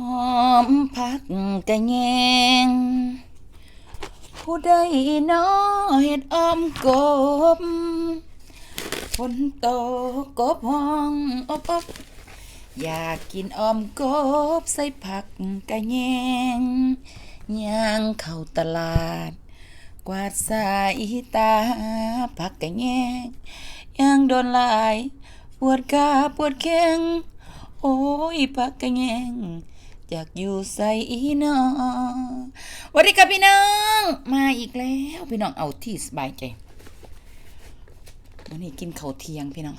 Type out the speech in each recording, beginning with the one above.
หอมพักกะแยง ผู้ใดน้อเฮ็ดอ้อมกบฝนตกกบห้องอบอบอยากกินอ้อมกบใส่ผักกะแยงย่างเข้าตลาด กวาดสายตาผักกะแยงย่างโดนลาย ปวดขาปวดแข้งโอ้ยผักกะแยง อยากอยู่ใส่อีน้อสวัสดีครับพี่น้อง มาอีกแล้วพี่น้องเอาที่สบายใจวันนี้กินข้าวเที่ยงพี่น้อง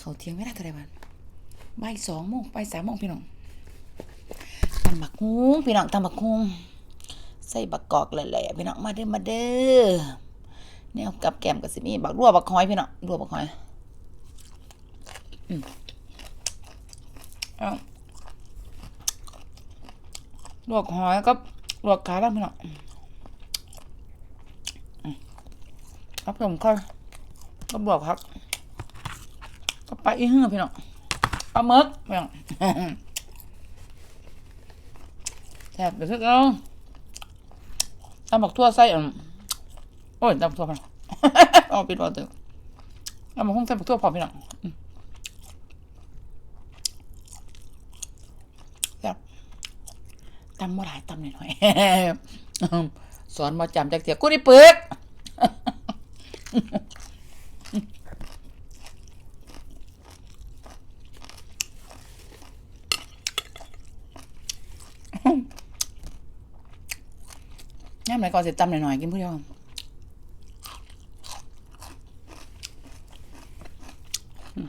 ข้าวเที่ยงไม่ได้เท่าไรวันบ่ายสองโมงบ่ายสามโมงพี่น้องตำบักฮุ้งพี่น้องตำบักฮุ้งใส่บักกอกแหล่ๆพี่น้องมาเด้อมาเด้อแนวกับแกมกับสิมีบักรั่วบักหอยพี่น้องรั่วบักหอยเอา ลวกหอยก็ลวกขาแล้วพี่น้องอืมครับผมค่อยก็บวกครับก็ไปอีกหื้อพี่น้องปลาหมึกพี่น้องแซ่บเดี๋ยวสักเอาตำบักทั่วไส้อะโอ้ยตำบักทั่วพี่น้องเอาปิดเอาเถอะตำบักหุ่งใส่บักทั่วพอพี่น้อง ครับ ตำบ่หลายตำหน่อยๆสอนมาจำจากเถียกูได้เปิดย่ำไหนก่อนเสร็จตำหน่อยๆกินผู้เดียวอืม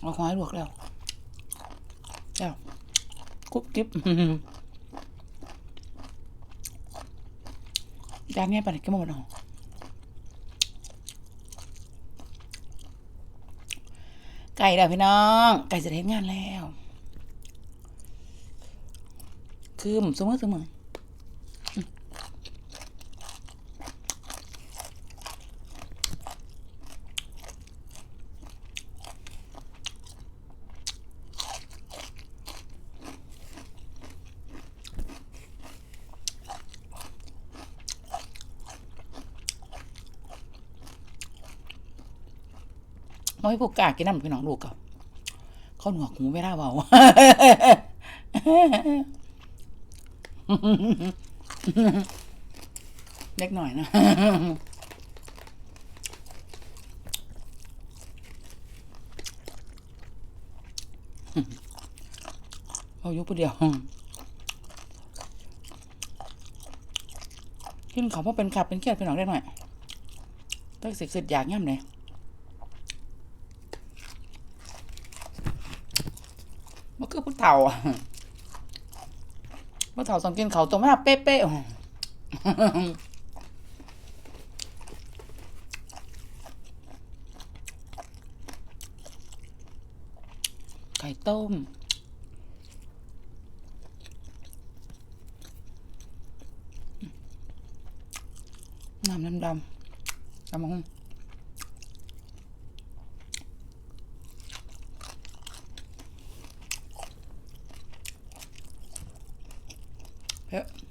เอาควายลวกแล้ว กุ๊บกิ๊บจานนี้ไปไหนก็หมดหรอไก่แล้วพี่น้อง ไก่จะเทสงานแล้ว คือมสมมติเสมออื น้อยพวกกากินน้ำพี่น้องลูกเขาเขาหนวกหูไม่ได้เบาเล็กหน่อยนะเอายุบผู้เดียวกินเขาเพราะเป็นขับเป็นเครียดเป็นหนองได้หน่อยต้องสิสิอยากย่ำเลยมัน คือผู้เฒ่าอะผู้เฒ่าต้องกินเขาวตรงหน้าเป๊ะๆไข่ต้ม น้ำดำดำดำมง เ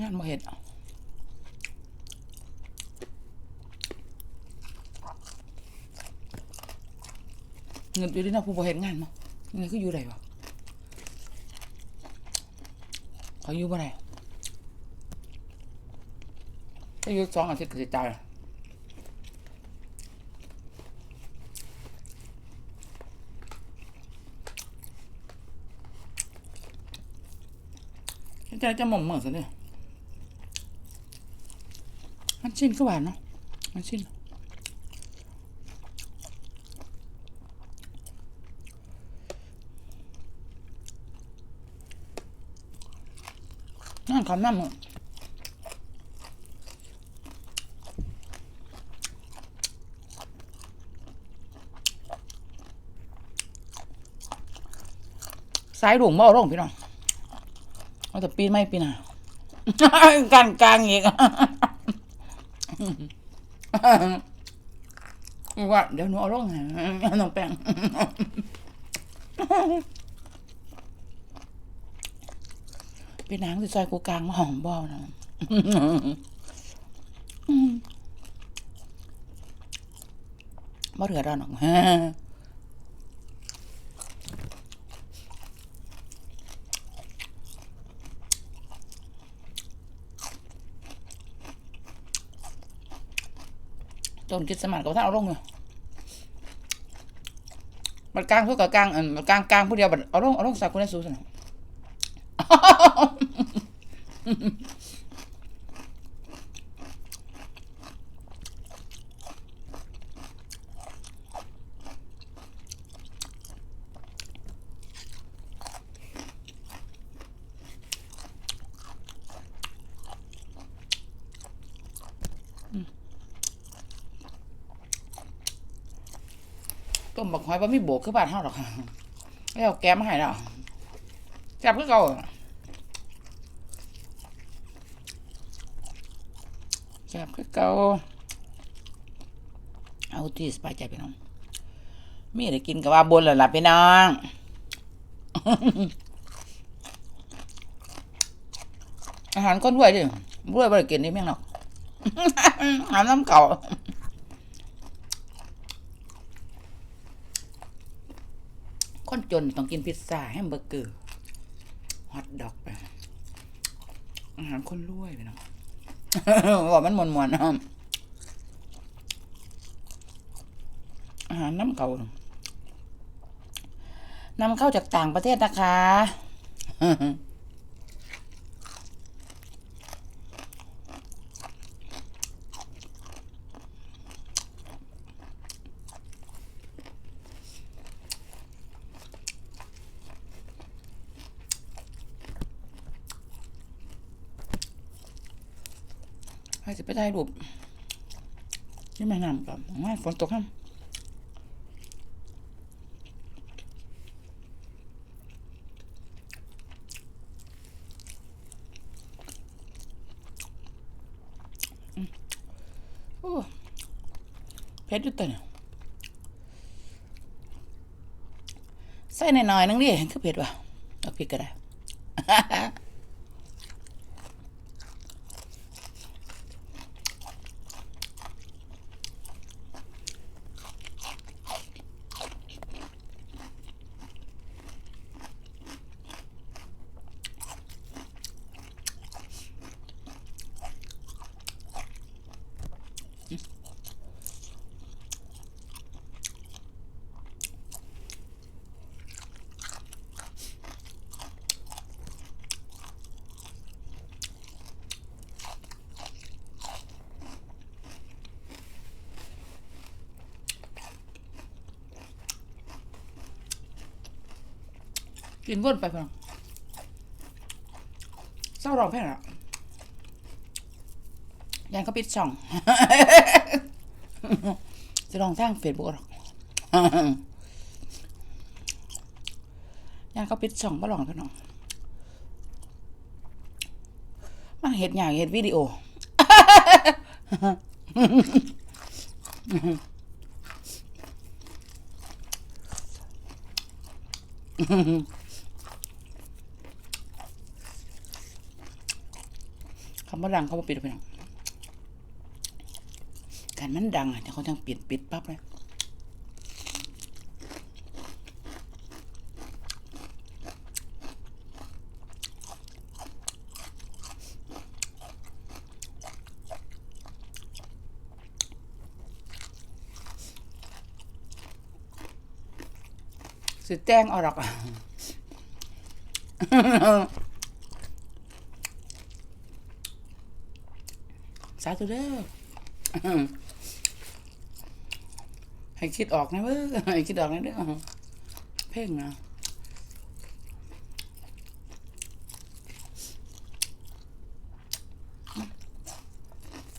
งานบ่เห็ดเงินอยู่ที่นักผู้บ่เห็ดงานมั้งยังไงก็อยู่ได้วะเขาอยู่บ่ได้ถ้าอยู่สองอาทิตย์ก็จะตายใจจะหม่อมเหมือนสิเนี่ มันชิ้นก็หวานเนาะมันชิ้นนั่นคำนั่นมึงสายหลวงบ่เอลงพี่น้องเอาแต่ปีนไม่ปีนอะกันกลางอีก ว่าเดี๋ยวหนูเอาลงให้น้องแป้งเป็นนางที่ซอยกูกลางมาหอมบ่อนะบ่เหลือดอนหรอก จนคิดสมันกับท่านเอาลงเลยมันกลางพวกกับกลางอันมันกลางกลางผู้เดียวบัดเอาลงเอาลงสักคนได้สูสนะ ต้มบักหอยบ่มีโบกคือบ้านเฮาหรอกค่ะไม่เอาแกมาให้แล้วจับคือเก่าจับคือเก่าเอาที่สบายใจพี่น้องมีอะไรกินก็ว่าบนแล้วล่ะพี่น้องอาหารคนรวยดิรวยบ่ได้กินนี่แม่งหรอกอาหารน้ำเก่า คน จนต้องกินพิซซ่าแฮมเบอร์เกอร์ฮอทดอกไปอาหารคนรวยไปเนาะบอกมันมวนมวนอาหารน้ำเข่านำเข้าจากต่างประเทศนะคะ ให้จะไปถ่ายรูปนี่แม่น้ำกับง่ายฝนตกครับอืมโอ้เผ็ดอยู่ตัวเนี่ยใส่หน่อยๆนึงดิคือเผ็ดวะเอาพริกก็ได้ กินวนไปพลังเศร้าร้องเพลงอะยันเขาปิดช่องจะลองทางเฟซบุ๊กหรอกยันเขาปิดช่องบ่ลองพี่น้องมันเห็ดอย่างเห็ดวิดีโอคาว่าดังเขาบ่ปิดไปแน้องการมันดังอะเขาจังปิดปิดปั๊บเลยสุดแจ้งออกหรอก สาธุเด้อให้คิดออกนะเว้ยให้คิดออกนะเด้อเพ่งนะ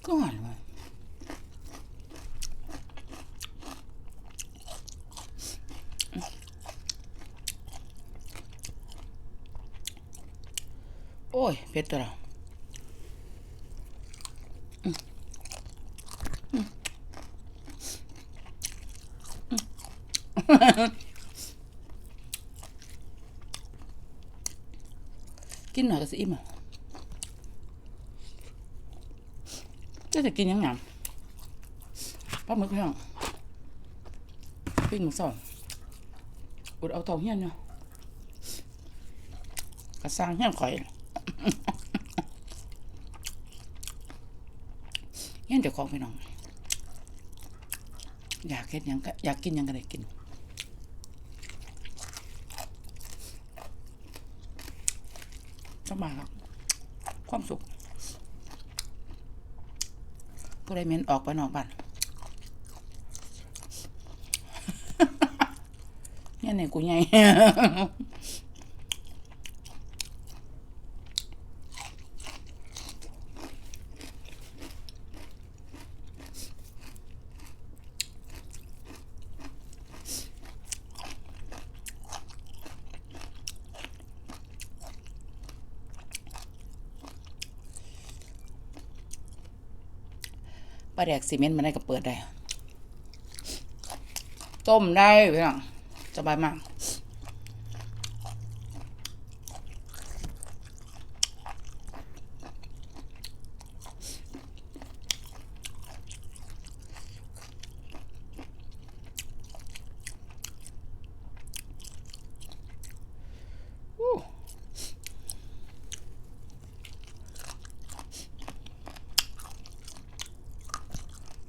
ก่อนว่ะโอ้ยเผ็ดตัวเรา กินหน่อยก็สิอิ่มอะจะจะกินยังไงปลาหมึกเพียงปิ้งหมูสองอุดเอาทองเฮียนเนาะกระซังเฮียนข่อยเฮียนเจ้าของพี่น้อง อยากเฮ็ดหยังก็อยากกินยังก็ได้กิน สบายครับความสุขผู้ใดเม้นออกไปนอกบ้านเนี่ยเนี่ยกูใหญ่ ปลาแดกซีเมนต์มันได้ก็เปิดได้ ต้มได้พี่น้องสบายมาก อู้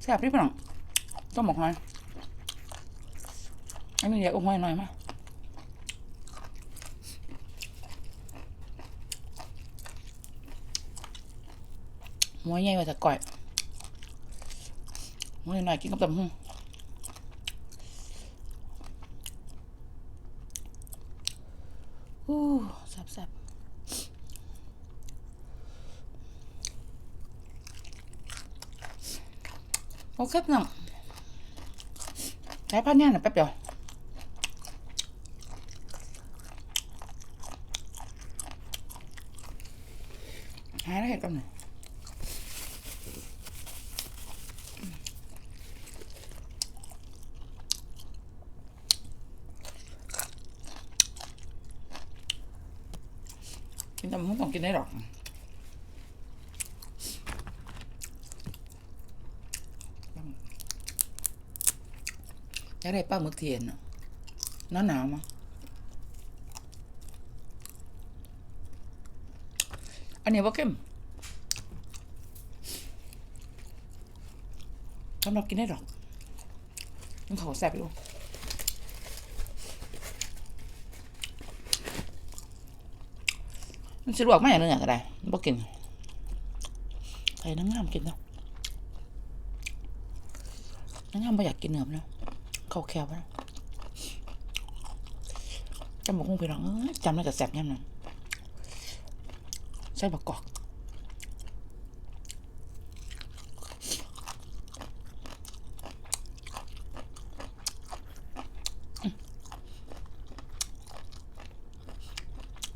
แซ่บพี่พี่น้องต้มหมกหอยอันนี้เดี๋ยวอุ้มหอยหน่อยมาหัวใหญ่กว่าจะก่อยหัวหน่อยกินกับตำหูอู้แซ่บแซ่บ โอเคพี่น้องใช้ผ้าเนี่ยนะแป๊บเดียวหาได้เห็ดกันหน่อยกินแต่มันต้องกินได้หรอก อยากได้ปลาหมึกเทียนน่ะหนาหนาวๆมาอันนี้ว่าเข้มสำหรับกินได้หรอกมันเขาแซ่บอยู่มันสะดวกไหมอย่างนึงอย่างก็ได้บ่กินใครน้ำงามกินเนาะน้ำงามไม่อยากกินเนื้อมันเนาะ เขาแคบแล้วจำบอกคงไปหรอกเอ้ยจำได้กับแซ่บย่นั้นใส่บักกอก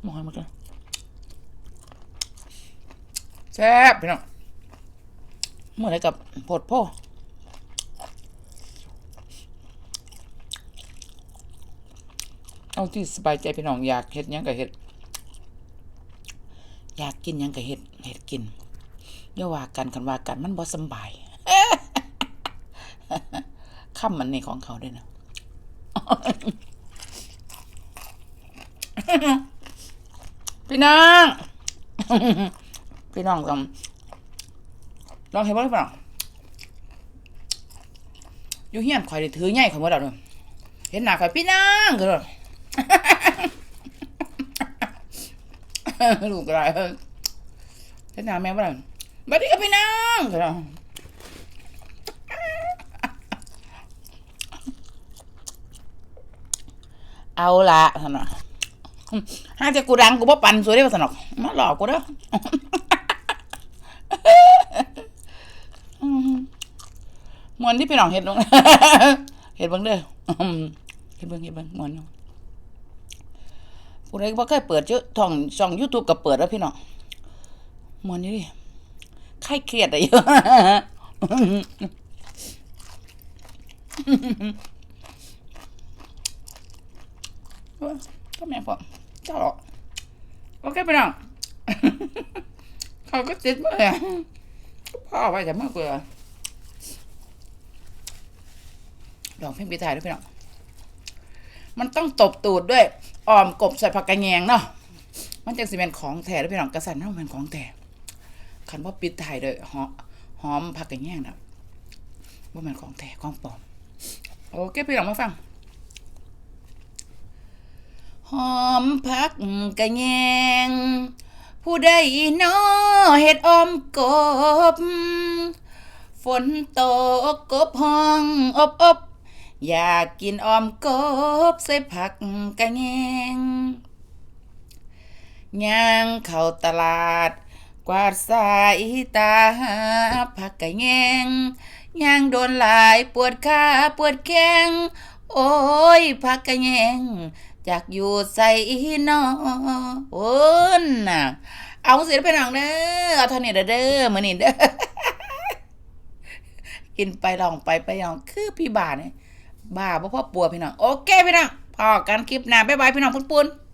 มองให้หมดเลยแซ่บพี่น้องเมื่อไรกับโพดพ่อ เอาที่สบายใจพี่น้องอยากเฮ็ดยังก็เฮ็ด อยากกินยังก็เฮ็ดเฮ็ดกินอย่าว่ากันกันว่ากันมันบ่สบายคำมันในของเขาด้วยนะพี่น้องพี่น้องลองลองเห็นบ่หรือเปล่าอยู่เฮียนข่อยได้ถือใหญ่ข่อยหมดแล้วเด้อเห็นหน้าข่อยพี่น้องก็เลยลูกอะไรเฮ้ยเจ้าน้าแม่บ้านบัดนี้ก็พี่น้องเอะเอาละสนอกห้าจะกูดังกูบ่ปั่นสวยได้ป่ะสนอกมาหลอกกูเด้อมวนที่พี่น้องเห็ดลงเห็ดเบิ่งเด้อเห็ดเบิ่งเห็ดเบิ่งมวน ผู้ใดบ่เคยเปิดเจอท่องช่อง YouTube ก็เปิดแล้วพี่น้องมวนอยู่ดิใครเครียดอะอยู่ก็แม่นพอเจ้าหรอกโอเคพี่น้องเขาก็ติดมาเลยพ่อไว้แต่เมื่อเกลือลองเพลงปีไทยด้วยพี่น้อง มันต้องตบตูดด้วยออมกบใส่ผักกระแยงเนาะมันจังสิเป็นของแท้ด้วยพี่น้องกระสันเนาะเป็นของแท้คันว่าปิดไทยเลยหอมหอมผักกระแยงนะว่ามันของแท้ของปลอมโอเคพี่น้องมาฟังหอมผักกระแยง ผู้ใดน้อเฮ็ดอมกบ ฝนตกกบห้องอบอบ อยากกินออมกบใส่ผักกะแยงย่างเข้าตลาด กวาดสายตาหาผักกะแยงย่างโดนหลายปวดขาปวดแข้งโอ้ยผักกะแยงจากอยู่ใส่นอโอ้นน่ะเอาสิไปหนังเด้อเอาเท่านี้เด้อมือนี้เด้อกินไปลองไปไปลองคือพี่บาเนี่ย บ้าเพราะพ่อปัวพี่น้องโอเคพี่น้องพอกันคลิปหน้าบ๊ายบายพี่น้องปุ้นๆ